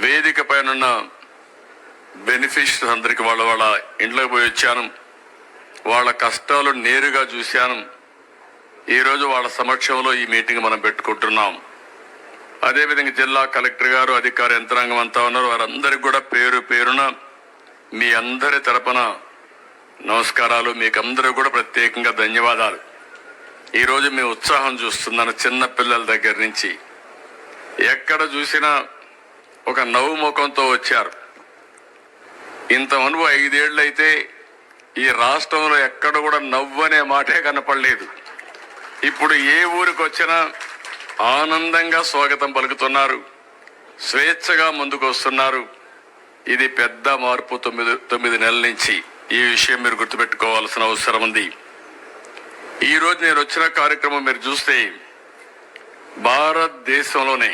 వేదిక పైన బెనిఫిషరీస్ అందరికి వాళ్ళ వాళ్ళ ఇంట్లోకి పోయి వచ్చాను. వాళ్ళ కష్టాలు నేరుగా చూశాను. ఈరోజు వాళ్ళ సమక్షంలో ఈ మీటింగ్ మనం పెట్టుకుంటున్నాం. అదేవిధంగా జిల్లా కలెక్టర్ గారు అధికార యంత్రాంగం అంతా ఉన్నారు. వారందరికి కూడా పేరు పేరున మీ అందరి తరపున నమస్కారాలు. మీకు అందరూ కూడా ప్రత్యేకంగా ధన్యవాదాలు. ఈరోజు మీ ఉత్సాహం చూస్తున్నాను చిన్న పిల్లల దగ్గర నుంచి. ఎక్కడ చూసినా ఒక నవ్వు ముఖంతో వచ్చారు. ఇంత అనుభవం ఐదేళ్ళు అయితే ఈ రాష్ట్రంలో ఎక్కడ కూడా నవ్వు అనే మాటే కనపడలేదు. ఇప్పుడు ఏ ఊరికి వచ్చినా ఆనందంగా స్వాగతం పలుకుతున్నారు. స్వేచ్ఛగా ముందుకు వస్తున్నారు ఇది పెద్ద మార్పు తొమ్మిది తొమ్మిది నెలల నుంచి ఈ విషయం మీరు గుర్తుపెట్టుకోవాల్సిన అవసరం ఉంది. ఈరోజు నేను వచ్చిన కార్యక్రమం మీరు చూస్తే భారతదేశంలోనే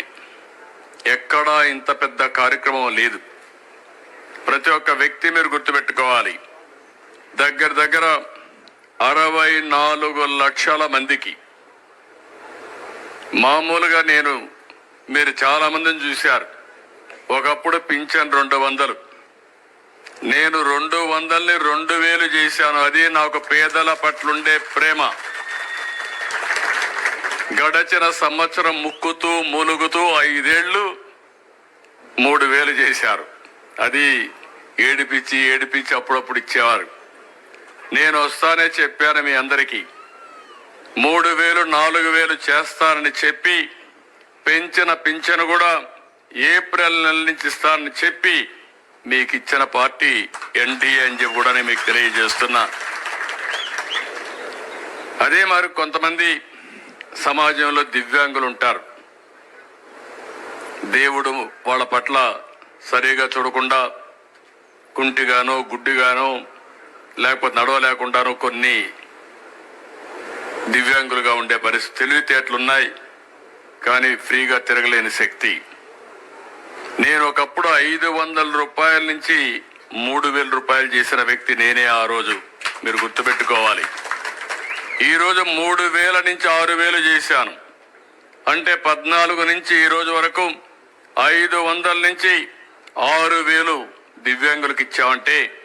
ఎక్కడా ఇంత పెద్ద కార్యక్రమం లేదు. ప్రతి ఒక్క వ్యక్తి మీరు గుర్తుపెట్టుకోవాలి. దగ్గర దగ్గర అరవై నాలుగు లక్షల మందికి. మామూలుగా నేను మీరు చాలా మందిని చూశారు. ఒకప్పుడు పింఛన్ రెండు వందలు. నేను రెండు వందల్ని రెండు వేలు చేశాను. అది నాకు పేదల పట్లుండే ప్రేమ. గడచిన సంవత్సరం ముక్కుతూ మూలుగుతూ ఐదేళ్ళు మూడు వేలు చేశారు. అది ఏడిపించి ఏడిపించి అప్పుడప్పుడు ఇచ్చేవారు. నేను వస్తానే చెప్పాను మీ అందరికీ. మూడు వేలు నాలుగు వేలు చేస్తానని చెప్పి పెంచిన పింఛను కూడా ఏప్రిల్ నెల నుంచి ఇస్తానని చెప్పి మీకు ఇచ్చిన పార్టీ ఎన్డీఏ అని చెప్పి కూడా నేను మీకు తెలియజేస్తున్నా. అదే మరి కొంతమంది సమాజంలో దివ్యాంగులు ఉంటారు. దేవుడు వాళ్ళ పట్ల సరిగా చూడకుండా కుంటిగానో గుడ్డిగానో లేకపోతే నడవలేకుండానో కొన్ని దివ్యాంగులుగా ఉండే పరిస్థితి. తెలివితేటలున్నాయి కానీ ఫ్రీగా తిరగలేని శక్తి. నేను ఒకప్పుడు ఐదు వందల రూపాయల నుంచి మూడు వేల రూపాయలు చేసిన వ్యక్తి నేనే ఆ రోజు. మీరు గుర్తుపెట్టుకోవాలి. ఈరోజు మూడు వేల నుంచి ఆరు వేలు చేశాను. అంటే పద్నాలుగు నుంచి ఈరోజు వరకు ఐదు వందల నుంచి ఆరు వేలు దివ్యాంగులకు ఇచ్చామంటే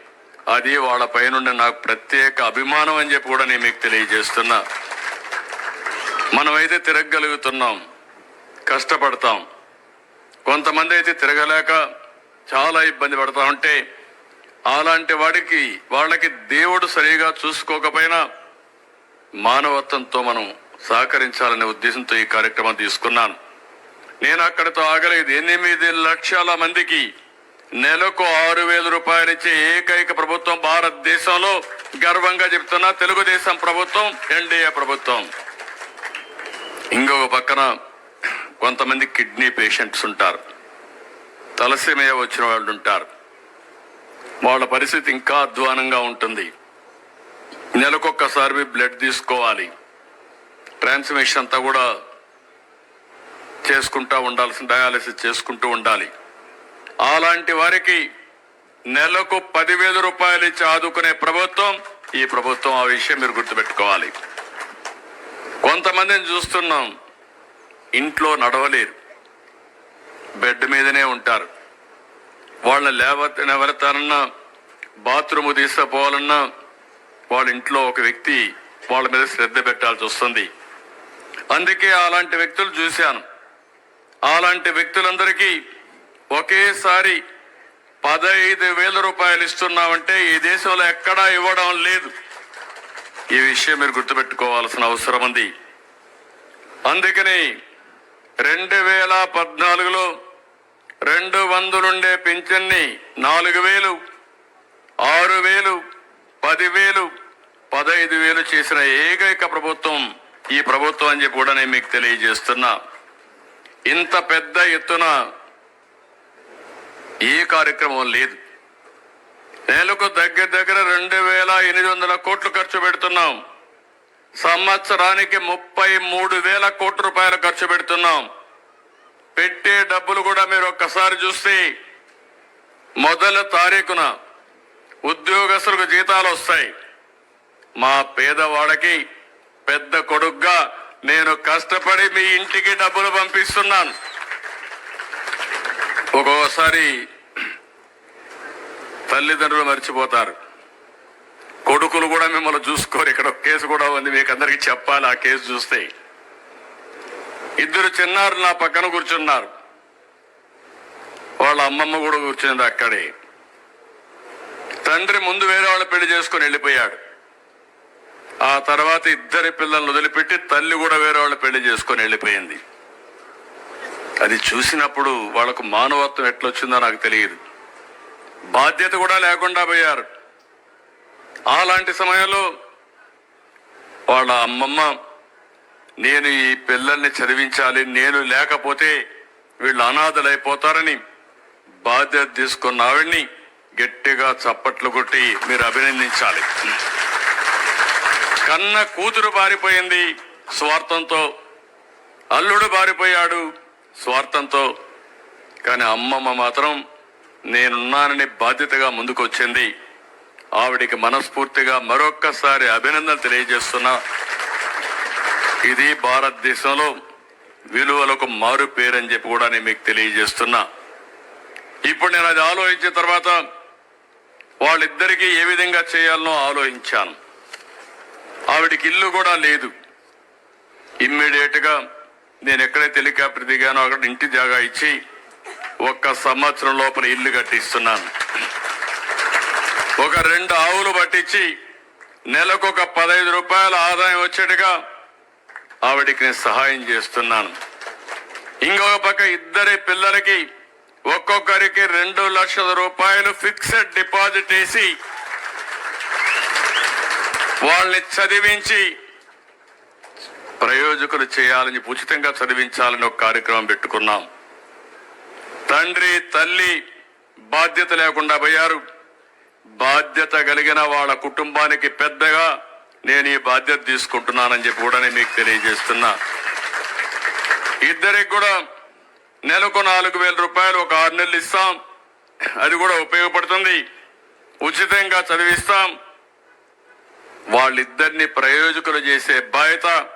అది వాళ్ళ పైనుండి నాకు ప్రత్యేక అభిమానం అని చెప్పి కూడా నేను మీకు తెలియజేస్తున్నా. మనమైతే తిరగగలుగుతున్నాం కష్టపడతాం. కొంతమంది అయితే తిరగలేక చాలా ఇబ్బంది పడతా ఉంటే అలాంటి వాడికి వాళ్ళకి దేవుడు సరిగా చూసుకోకపోయినా మానవత్వంతో మనం సహకరించాలనే ఉద్దేశంతో ఈ కార్యక్రమం తీసుకున్నాను. నేను అక్కడితో ఆగలేదు. ఎనిమిది లక్షల మందికి నెలకు ఆరు వేల రూపాయలు ఇచ్చే ఏకైక ప్రభుత్వం భారతదేశంలో గర్వంగా చెప్తున్నా తెలుగుదేశం ప్రభుత్వం ఎన్డీఏ ప్రభుత్వం. ఇంకొక పక్కన కొంతమంది కిడ్నీ పేషెంట్స్ ఉంటారు. తలసేమయ్య వచ్చిన వాళ్ళు ఉంటారు. వాళ్ళ పరిస్థితి ఇంకా అధ్వానంగా ఉంటుంది. నెలకొక్కసారి బ్లడ్ తీసుకోవాలి. ట్రాన్స్మిషన్ అంతా కూడా చేసుకుంటూ ఉండాల్సిన డయాలసిస్ చేసుకుంటూ ఉండాలి. అలాంటి వారికి నెలకు పదివేల రూపాయలు ఇచ్చి ఆదుకునే ప్రభుత్వం ఈ ప్రభుత్వం ఆ విషయం మీరు గుర్తుపెట్టుకోవాలి. కొంతమందిని చూస్తున్నాం ఇంట్లో నడవలేరు. బెడ్ మీదనే ఉంటారు. వాళ్ళని లేవ ఎవరితానన్నా బాత్రూమ్ తీసుకుపోవాలన్నా వాళ్ళ ఇంట్లో ఒక వ్యక్తి వాళ్ళ మీద శ్రద్ధ పెట్టాల్సి వస్తుంది. అందుకే అలాంటి వ్యక్తులు చూశాను. అలాంటి వ్యక్తులందరికీ ఒకేసారి పదహైదు వేల రూపాయలు ఇస్తున్నామంటే ఈ దేశంలో ఎక్కడా ఇవ్వడం లేదు. ఈ విషయం మీరు గుర్తుపెట్టుకోవాల్సిన అవసరం ఉంది. అందుకని రెండు వేల పద్నాలుగులో రెండు వందలుండే పింఛన్ని నాలుగు వేలు ఆరు వేలు పదివేలు ఐదు వేలు చేసిన ఏకైక ప్రభుత్వం ఈ ప్రభుత్వం అని చెప్పి కూడా నేను మీకు తెలియజేస్తున్నా. ఇంత పెద్ద ఎత్తున ఏ కార్యక్రమం లేదు. నెలకు దగ్గర దగ్గర రెండు వేల ఎనిమిది వందల కోట్లు ఖర్చు పెడుతున్నాం. సంవత్సరానికి ముప్పై మూడు వేల కోట్ల రూపాయలు ఖర్చు పెడుతున్నాం. పెట్టే డబ్బులు కూడా మీరు ఒక్కసారి చూస్తే మొదల తారీఖున ఉద్యోగస్తులకు జీతాలు వస్తాయి. మా పేదవాడకి పెద్ద కొడుగ్గా నేను కష్టపడి మీ ఇంటికి డబ్బులు పంపిస్తున్నాను. ఒక్కోసారి తల్లిదండ్రులు మర్చిపోతారు. కొడుకులు కూడా మిమ్మల్ని చూసుకోరు. ఇక్కడ ఒక కేసు కూడా ఉంది మీకు అందరికి చెప్పాలి ఆ కేసు చూస్తే. ఇద్దరు చిన్నారు నా పక్కన కూర్చున్నారు. వాళ్ళ అమ్మమ్మ కూడా కూర్చున్నది అక్కడే. తండ్రి ముందు వేరే వాళ్ళ పెళ్ళి చేసుకుని వెళ్ళిపోయాడు. ఆ తర్వాత ఇద్దరి పిల్లల్ని వదిలిపెట్టి తల్లి కూడా వేరే వాళ్ళు పెళ్ళి చేసుకొని వెళ్ళిపోయింది. అది చూసినప్పుడు వాళ్ళకు మానవత్వం ఎట్లొచ్చిందో నాకు తెలియదు. బాధ్యత కూడా లేకుండా పోయారు. అలాంటి సమయంలో వాళ్ళ అమ్మమ్మ నేను ఈ పిల్లల్ని చదివించాలి నేను లేకపోతే వీళ్ళు అనాథలైపోతారని బాధ్యత తీసుకున్న ఆవిడ్ని గట్టిగా చప్పట్లు కొట్టి మీరు అభినందించాలి. కన్న కూతురు బారిపోయింది స్వార్థంతో. అల్లుడు బారిపోయాడు స్వార్థంతో. కానీ అమ్మమ్మ మాత్రం నేనున్నానని బాధ్యతగా ముందుకొచ్చింది. ఆవిడికి మనస్ఫూర్తిగా మరొక్కసారి అభినందన తెలియజేస్తున్నా. ఇది భారతదేశంలో విలువలకు మారు పేరని చెప్పి కూడా నేను మీకు తెలియజేస్తున్నా. ఇప్పుడు నేను అది ఆలోచించిన తర్వాత వాళ్ళిద్దరికీ ఏ విధంగా చేయాలనో ఆలోచించాను. ఆవిడికి ఇల్లు కూడా లేదు. ఇమ్మీడియట్గా నేను ఎక్కడైతే హెలికాప్టర్ దిగానో అక్కడ ఇంటి జాగా ఇచ్చి ఒక్క సంవత్సరం లోపల ఇల్లు కట్టిస్తున్నాను. ఒక రెండు ఆవులు పట్టించి నెలకు ఒక పదహైదు రూపాయల ఆదాయం వచ్చేట్టుగా ఆవిడికి నేను సహాయం చేస్తున్నాను. ఇంకొక పక్క ఇద్దరి పిల్లలకి ఒక్కొక్కరికి రెండు లక్షల రూపాయలు ఫిక్స్డ్ డిపాజిట్ వేసి వాళ్ళని చదివించి ప్రయోజకులు చేయాలని ఉచితంగా చదివించాలని ఒక కార్యక్రమం పెట్టుకున్నాం. తండ్రి తల్లి బాధ్యత లేకుండా పోయారు. బాధ్యత కలిగిన వాళ్ళ కుటుంబానికి పెద్దగా నేను ఈ బాధ్యత తీసుకుంటున్నానని చెప్పి కూడా నేను మీకు తెలియజేస్తున్నా. ఇద్దరికి కూడా నెలకు నాలుగు వేల రూపాయలు ఒక ఆరు నెలలు ఇస్తాం. అది కూడా ఉపయోగపడుతుంది. ఉచితంగా చదివిస్తాం. వాళ్ళిద్దరిని ప్రయోజకులు చేసే బాధ్యత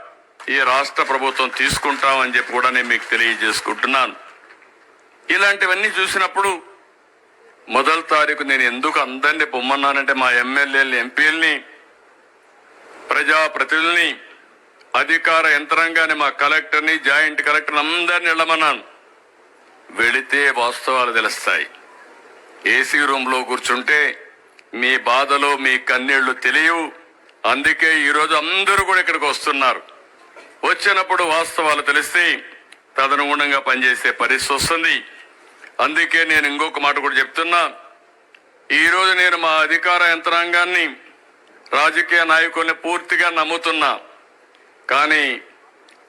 ఈ రాష్ట్ర ప్రభుత్వం తీసుకుంటామని చెప్పి కూడా నేను మీకు తెలియజేసుకుంటున్నాను. ఇలాంటివన్నీ చూసినప్పుడు మొదటి తారీఖు నేను ఎందుకు అందరినీ పొమ్మన్నానంటే మా ఎమ్మెల్యేలని ఎంపీలని ప్రజాప్రతినిధుల్ని అధికార యంత్రాంగాన్ని మా కలెక్టర్ని జాయింట్ కలెక్టర్ని అందరిని వెళ్ళమన్నాను. వెళితే వాస్తవాలు తెలుస్తాయి. ఏసీ రూమ్లో కూర్చుంటే మీ బాధలు మీ కన్నీళ్ళు తెలియవు. అందుకే ఈరోజు అందరూ కూడా ఇక్కడికి వస్తున్నారు. వచ్చినప్పుడు వాస్తవాలు తెలిస్తే తదనుగుణంగా పనిచేసే పరిస్థితి వస్తుంది. అందుకే నేను ఇంకొక మాట కూడా చెప్తున్నా. ఈరోజు నేను మా అధికార యంత్రాంగాన్ని రాజకీయ నాయకుల్ని పూర్తిగా నమ్ముతున్నా. కానీ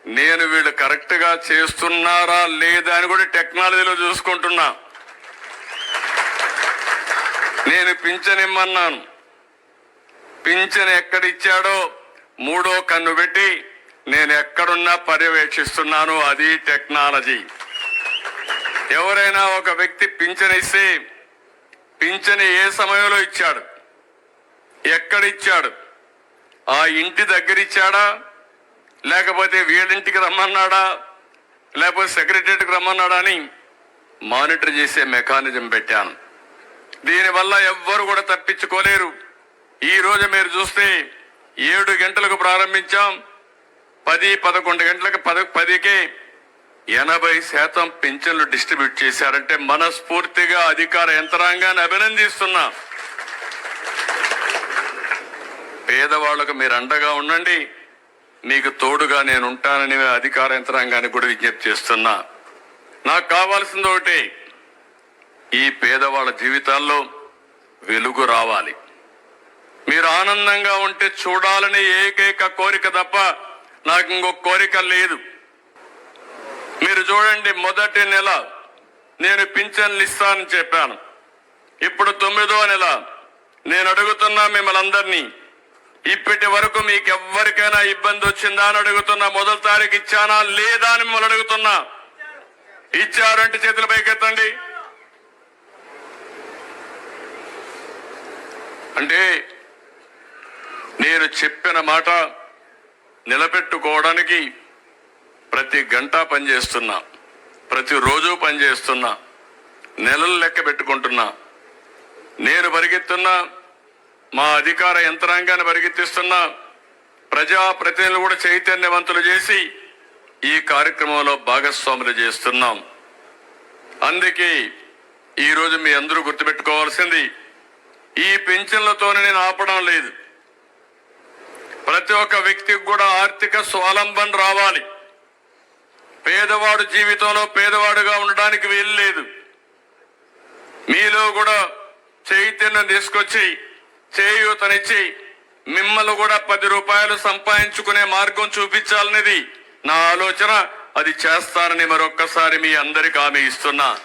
నేను వీళ్ళు కరెక్ట్గా చేస్తున్నారా లేదా అని కూడా టెక్నాలజీలో చూసుకుంటున్నా. నేను పింఛనిమ్మన్నాను పింఛన్ ఎక్కడిచ్చాడో మూడో కన్ను పెట్టి నేను ఎక్కడున్నా పర్యవేక్షిస్తున్నాను. అది టెక్నాలజీ. ఎవరైనా ఒక వ్యక్తి పింఛన్ ఇస్తే పింఛన్ ఏ సమయంలో ఇచ్చాడు? ఎక్కడిచ్చాడు? ఆ ఇంటి దగ్గర ఇచ్చాడా లేకపోతే వీడింటికి రమ్మన్నాడా? లేకపోతే సెక్రటరీకి రమ్మన్నాడా అని మానిటర్ చేసే మెకానిజం పెట్టాను. దీనివల్ల ఎవ్వరు కూడా తప్పించుకోలేరు. ఈ రోజు మీరు చూస్తే ఏడు గంటలకు ప్రారంభించాం. పది పదకొండు గంటలకు పద పదికి ఎనభై శాతం పింఛన్లు డిస్ట్రిబ్యూట్ చేశారంటే మనస్ఫూర్తిగా అధికార యంత్రాంగాన్ని అభినందిస్తున్నా. పేదవాళ్ళకు మీరు అండగా ఉండండి. మీకు తోడుగా నేను ఉంటానని అధికార యంత్రాంగాన్ని కూడా విజ్ఞప్తి చేస్తున్నా. నాకు కావాల్సింది ఒకటి ఈ పేదవాళ్ళ జీవితాల్లో వెలుగు రావాలి. మీరు ఆనందంగా ఉంటే చూడాలని ఏకైక కోరిక తప్ప నాకు ఇంకొక కోరిక లేదు. మీరు చూడండి మొదటి నెల నేను పింఛన్లు ఇస్తానని చెప్పాను. ఇప్పుడు తొమ్మిదో నెల. నేను అడుగుతున్నా మిమ్మల్ని అందరినీ ఇప్పటి వరకు మీకు ఎవ్వరికైనా ఇబ్బంది వచ్చిందా అని అడుగుతున్నా మొదటి తారీఖు ఇచ్చానా లేదా అని మిమ్మల్ని అడుగుతున్నా. ఇచ్చారంటే చేతులు పైకెత్తండి. అంటే నేను చెప్పిన మాట నిలబెట్టుకోవడానికి ప్రతి గంట పనిచేస్తున్నా ప్రతిరోజు పనిచేస్తున్నా నెలలు లెక్క పెట్టుకుంటున్నా. నేను పరిగెత్తున్నా మా అధికార యంత్రాంగాన్ని పరిగెత్తిస్తున్నా ప్రజాప్రతినిధులు కూడా చైతన్యవంతులు చేసి ఈ కార్యక్రమంలో భాగస్వాములు చేస్తున్నాం. అందుకే ఈరోజు మీ అందరూ గుర్తుపెట్టుకోవాల్సింది ఈ పింఛన్లతోనే నేను ఆపడం లేదు. ప్రతి ఒక్క వ్యక్తికి కూడా ఆర్థిక స్వాలంబన రావాలి. పేదవాడు జీవితంలో పేదవాడుగా ఉండడానికి వీలు లేదు. మీలో కూడా చైతన్యం తీసుకొచ్చి చేయూతనిచ్చి మిమ్మల్ని కూడా పది రూపాయలు సంపాదించుకునే మార్గం చూపించాలనేది నా ఆలోచన. అది చేస్తానని మరొక్కసారి మీ అందరికి హామీ ఇస్తున్నా.